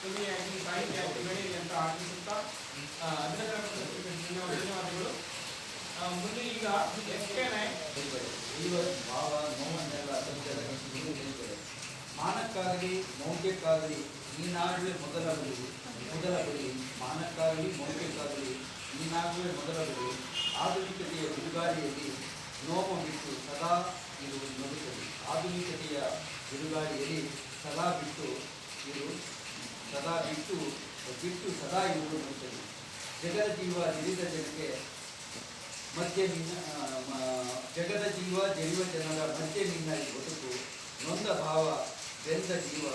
ಕಲಿಯಾಗಿ ಸಾಹಿತ್ಯವಾಗಿ ಬೆಳೆಯಲಿ ಅಂತ ಆಶಿಸುತ್ತಾ ಅಭಿನಂದನಾ ಧನ್ಯವಾದಗಳು ಮುಂದೆ ಈಗ ಎಸ್ ಕೆ ಭಾವ ನೋವನ್ನೆಲ್ಲ ಮಾನಕ್ಕಾಗಲಿ ಮೌಢ್ಯಕ್ಕಾಗಲಿ ನೀನಾಗಲೇ ಮೊದಲ ಬಿಡಿ ಮೊದಲ ಬಿಡಿ ಮಾನಕ್ಕಾಗಲಿ ಮೌಢ್ಯಕ್ಕಾಗಲಿ ನೀನಾಗಲೇ ಮೊದಲ ಬಿಡಿ ಆಧುನಿಕತೆಯ ಬಿರುಗಾಳಿಯಲ್ಲಿ ನೋವು ಬಿಟ್ಟು ಸದಾ ಇರು ನಗುತ್ತದೆ ಆಧುನಿಕತೆಯ ಬಿರುಗಾಳಿಯಲ್ಲಿ ಸದಾ ಬಿಟ್ಟು ಇರು. ಸದಾ ಬಿಟ್ಟು ಬಿಟ್ಟು ಸದಾ ಇರುವುದು ನಗುತ್ತದೆ ಜಗದ ಜೀವ ಜನಿತ ಜನಕ್ಕೆ ಮಧ್ಯೆ ನಿನ್ನ ಜಗದ ಜೀವ ಜೈವ ಜನರ ಮಧ್ಯೆ ನಿನ್ನ ಈ ಬದುಕು ನೊಂದ ಭಾವ ಬೆಂದ ಜೀವ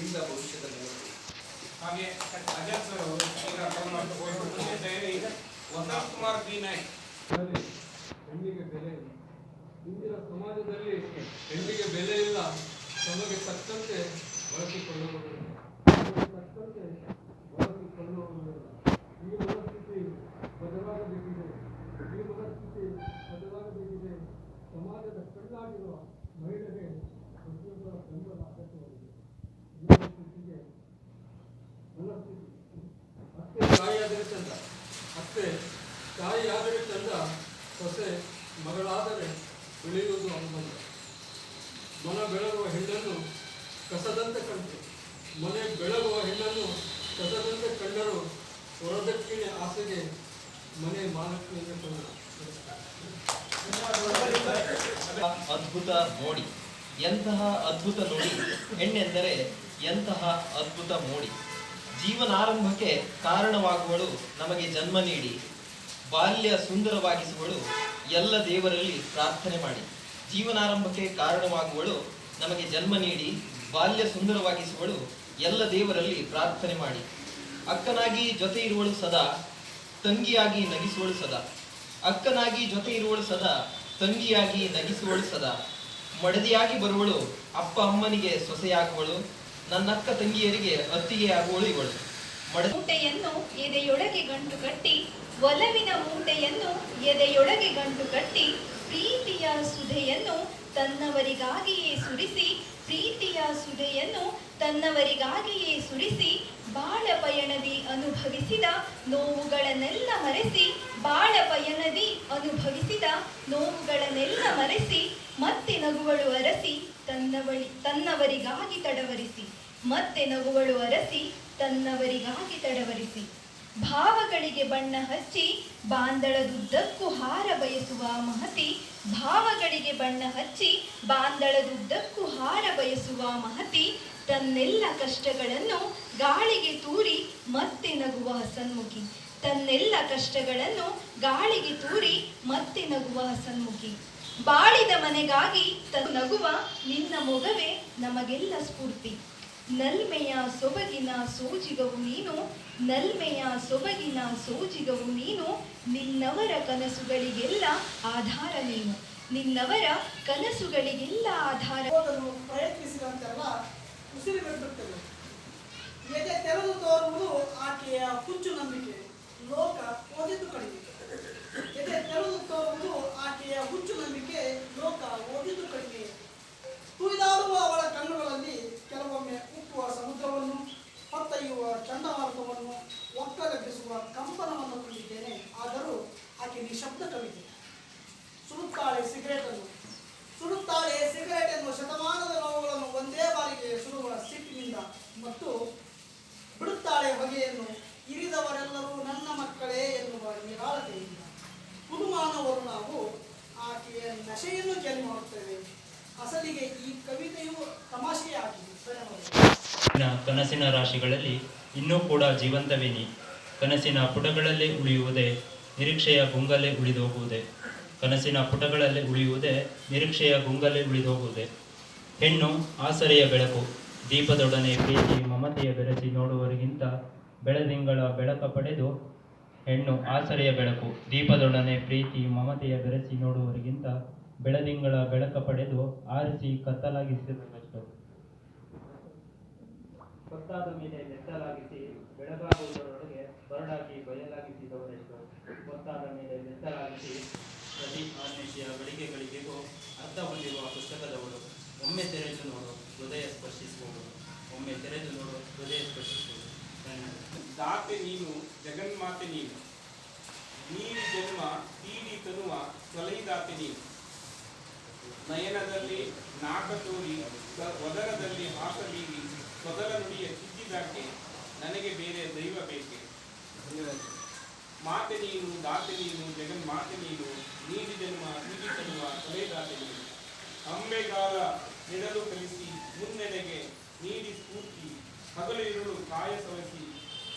ಇಂದ ಭವಿಷ್ಯದ ಬೆಳಕು ಹಾಗೆ ಅಜಯ್ ಸರ್ ಅವರು ವಸಂತ್ ಕುಮಾರ್ ಬಿ ನಾಯ್ಕ್. ಬೆಲೆ ಅತ್ತೆ ತಾಯಿಯಾದರೆ ಚಂದ ಸೊಸೆ, ಮಗಳಾದರೆ ಉಳಿಯುವುದು ಅನುಬಂಧ. ಮನ ಬೆಳಗುವ ಹೆಣ್ಣನ್ನು ಕಸದಂತೆ ಕಂಡು, ಮನೆ ಬೆಳಗುವ ಹೆಣ್ಣನ್ನು ಕಸದಂತೆ ಕಂಡರು ಹೊರದಕ್ಕಿನ ಆಸೆಗೆ ಮನೆ ಮಾಲಕ್ಕಿಯನ್ನು ಅದ್ಭುತ ಮೋಡಿ ಎಂತಹ ಅದ್ಭುತ ನೋಡಿ, ಹೆಣ್ಣೆಂದರೆ ಎಂತಹ ಅದ್ಭುತ ಮೋಡಿ. ಜೀವನಾರಂಭಕ್ಕೆ ಕಾರಣವಾಗುವಳು ನಮಗೆ ಜನ್ಮ ನೀಡಿ, ಬಾಲ್ಯ ಸುಂದರವಾಗಿಸುವಳು ಎಲ್ಲ ದೇವರಲ್ಲಿ ಪ್ರಾರ್ಥನೆ ಮಾಡಿ. ಜೀವನಾರಂಭಕ್ಕೆ ಕಾರಣವಾಗುವಳು ನಮಗೆ ಜನ್ಮ ನೀಡಿ, ಬಾಲ್ಯ ಸುಂದರವಾಗಿಸುವಳು ಎಲ್ಲ ದೇವರಲ್ಲಿ ಪ್ರಾರ್ಥನೆ ಮಾಡಿ. ಅಕ್ಕನಾಗಿ ಜೊತೆ ಇರುವಳು ಸದಾ, ತಂಗಿಯಾಗಿ ನಗಿಸುವಳು ಸದಾ. ಅಕ್ಕನಾಗಿ ಜೊತೆ ಇರುವಳು ಸದಾ, ತಂಗಿಯಾಗಿ ನಗಿಸುವಳು ಸದಾ. ಮಡದಿಯಾಗಿ ಬರುವಳು ಅಪ್ಪ ಅಮ್ಮನಿಗೆ ಸೊಸೆಯಾಗುವಳು ನನ್ನಕ್ಕ ತಂಗಿಯರಿಗೆ ಅತ್ತಿಗೆ ಆಗುವಳು ಇವಳು ಮಡ ಮೂಟೆಯನ್ನು ಎದೆಯೊಳಗೆ ಗಂಟು ಕಟ್ಟಿ, ಒಲವಿನ ಮೂಟೆಯನ್ನು ಎದೆಯೊಳಗೆ ಗಂಟು ಕಟ್ಟಿ, ಪ್ರೀತಿಯ ಸುಧೆಯನ್ನು ತನ್ನವರಿಗಾಗಿಯೇ ಸುರಿಸಿ, ಪ್ರೀತಿಯ ಸುಧೆಯನ್ನು ತನ್ನವರಿಗಾಗಿಯೇ ಸುರಿಸಿ, ಬಾಳ ಪಯಣದಿ ಅನುಭವಿಸಿದ ನೋವುಗಳನ್ನೆಲ್ಲ ಮರೆಸಿ, ಬಾಳ ಪಯಣದಿ ಅನುಭವಿಸಿದ ನೋವುಗಳನ್ನೆಲ್ಲ ಮರೆಸಿ, ಮತ್ತೆ ನಗುವಳು ಅರಸಿ, ತನ್ನವಳಿ ತನ್ನವರಿಗಾಗಿ ತಡವರಿಸಿ. ಮತ್ತೆ ನಗುವಳು ಅರಸಿ ತನ್ನವರಿಗಾಗಿ ತಡವರಿಸಿ. ಭಾವಗಳಿಗೆ ಬಣ್ಣ ಹಚ್ಚಿ ಬಾಂದಳದುದ್ದಕ್ಕೂ ಹಾರ ಬಯಸುವ ಮಹತಿ, ಭಾವಗಳಿಗೆ ಬಣ್ಣ ಹಚ್ಚಿ ಬಾಂದಳದುದ್ದಕ್ಕೂ ಹಾರ ಬಯಸುವ ಮಹತಿ ತನ್ನೆಲ್ಲ ಕಷ್ಟಗಳನ್ನು ಗಾಳಿಗೆ ತೂರಿ ಮತ್ತೆ ನಗುವ ಹಸನ್ಮುಖಿ. ತನ್ನೆಲ್ಲ ಕಷ್ಟಗಳನ್ನು ಗಾಳಿಗೆ ತೂರಿ ಮತ್ತೆ ನಗುವ ಹಸನ್ಮುಖಿ. ಬಾಳಿದ ಮನೆಗಾಗಿ ತನ್ನ ನಗುವ ನಿನ್ನ ಮೊಗವೇ ನಮಗೆಲ್ಲ ಸ್ಫೂರ್ತಿ. ನಲ್ಮೆಯ ಸೊಬಗಿನ ಸೋಜಿಗವು ನೀನು, ನಲ್ಮೆಯ ಸೊಬಗಿನ ಸೋಜಿಗವು ನೀನು, ನಿನ್ನವರ ಕನಸುಗಳಿಗೆಲ್ಲ ಆಧಾರ ನೀನು. ನಿನ್ನವರ ಕನಸುಗಳಿಗೆಲ್ಲ ಆಧಾರ. ಓದಲು ಉಸಿರುಗಳು ಉಸಿರುಗಟ್ಟುತ್ತದೆ ಎದೆ ತೆರೆದು ತೋರುವುದು ಆಕೆಯ ಹುಚ್ಚು ನಂಬಿಕೆ. ಲೋಕ ಓದಿದ್ದು ಕಡಿಮೆ. ಎದೆ ತೆರೆದು ತೋರುವುದು ಆಕೆಯ ಹುಚ್ಚು ನಂಬಿಕೆ. ಲೋಕ ಓದಿದ್ದು ಕಡಿಮೆ. ತುಳಿದಾಡುವ ಅವಳ ಕಣ್ಣುಗಳಲ್ಲಿ ಕೆಲವೊಮ್ಮೆ ಕುಟುಂಬಾನವರು ನಾವು ಆಕೆಯ ನಶೆಯನ್ನು ಕೇಳಿ ಮಾಡುತ್ತೇವೆ. ಅಸಲಿಗೆ ಈ ಕವಿತೆಯು ತಮಾಷೆಯಾಗಿದೆ. ಕನಸಿನ ರಾಶಿಗಳಲ್ಲಿ ಇನ್ನೂ ಕೂಡ ಜೀವಂತವೇನಿ. ಕನಸಿನ ಪುಟಗಳಲ್ಲೇ ಉಳಿಯುವುದೇ, ನಿರೀಕ್ಷೆಯ ಗುಂಗಲ್ಲೇ ಉಳಿದೋಗುವುದೇ. ಕನಸಿನ ಪುಟಗಳಲ್ಲೇ ಉಳಿಯುವುದೇ, ನಿರೀಕ್ಷೆಯ ಗುಂಗಲ್ಲೇ ಉಳಿದೋಗುವುದೇ. ಹೆಣ್ಣು ಆಸರೆಯ ಬೆಳಕು, ದೀಪದೊಡನೆ ಪ್ರೀತಿ ಮಮತೆಯ ಬೆರೆಸಿ ನೋಡುವವರಿಗಿಂತ ಬೆಳದಿಂಗಳ ಬೆಳಕ ಪಡೆದು ಹೆಣ್ಣು ಆಸರೆಯ ಬೆಳಕು, ದೀಪದೊಡನೆ ಪ್ರೀತಿ, ಮಮತೆಯ ಬೆರೆಸಿ ನೋಡುವವರಿಗಿಂತ ಬೆಳದಿಂಗಳ ಬೆಳಕ ಪಡೆದು ಆರಿಸಿ ಕತ್ತಲಾಗಿಸಿ ಹೊತ್ತಾದ ಮೇಲೆ ಬೆತ್ತಲಾಗಿಸಿ ಬೆಳಗಾಗುವುದರೊಳಗೆ ಬರಡಾಗಿ ಬಯಲಾಗಿಸಿದವರೆಷ್ಟು. ಗೊತ್ತಾದ ಮೇಲೆ ನೆತ್ತಲಾಗಿಸಿ ಪ್ರತಿ ಆಜ್ಞೆಯ ಗಳಿಗೆಗಳಿಗೂ ಅರ್ಥ ಹೊಂದಿರುವ ಪುಸ್ತಕದವಳು ಒಮ್ಮೆ ತೆರೆದು ನೋಡು, ಹೃದಯ ಸ್ಪರ್ಶಿಸುವವರು. ಒಮ್ಮೆ ತೆರೆದು ನೋಡು, ಹೃದಯ ಸ್ಪರ್ಶಿಸುವಳು ದಾತೆ ನೀನು ಜಗನ್ಮಾತೆ ನೀನು. ನೀಡಿ ಜನ್ಮ ತೀಡಿ ತನುವ ತೊಲೈದಾತೆ ನೀನು. ನಯನದಲ್ಲಿ ನಾಕ ತೋರಿ ಸ- ಒದರದಲ್ಲಿ ಹಾಸ ಬೀರಿ, ಸೊದರ ನುಡಿಯ ಚಿದ್ದಿದಾಕೆ ನನಗೆ ಬೇರೆ ದೈವ ಬೇಕೆ? ಮಾತೆ ನೀನು, ದಾತೆ ನೀನು ಜಗನ್ಮಾತೆ ನೀನು ನೀಡಿ ಜನ್ಮ ನೀಡಿ ತನುವ ತೊಲೈದಾತೆ ನೀನು. ಅಂಬೆಗಾಲ ನೆಡಲು ಕಲಿಸಿ ಮುನ್ನೆಡೆಗೆ ನೀಡಿ ಸ್ಫೂರ್ತಿ ಹಗಲು ಇರುಳು ಕಾಯ ಸವಸಿ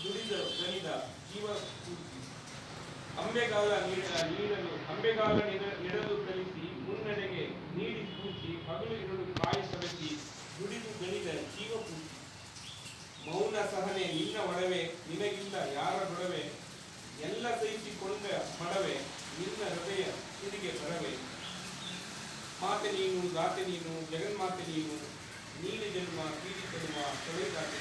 ದುಡಿದ ಗಣಿದ ಜೀವ ಅಂಬೆಗಾಲ ನೀಡ- ನೀಡಲು, ಅಂಬೆಗಾಲ ನೆಡಲು ಕಲಿಸಿ, ಮುನ್ನಡೆಗೆ ನೀಡಿ ಸ್ಫೂರ್ತಿ ಹಗಲು ಇರಲು ಕಾಯಿ ಸವಸಿ ದುಡಿದು ಗಣಿದ ಜೀವ ಪೂರ್ತಿ ಮೌನ ಸಹನೆ ನಿನ್ನ ಒಡವೆ ನಿನಗಿಲ್ಲ ಯಾರ ಗೊಡವೆ ಎಲ್ಲ ಸಹಿಸಿಕೊಂಡ ಮಡವೆ, ನಿನ್ನ ಹೃದಯ ತಿರುಗೆ ಬರವೆ? ಮಾತೆ ನೀನು, ದಾತೆ ನೀನು, ಜಗನ್ಮಾತೆ ನೀನು ನೀಲಿ ಜನ್ಮ ಪೀಡಿತರುವ ತೊಳೆದಾತೆ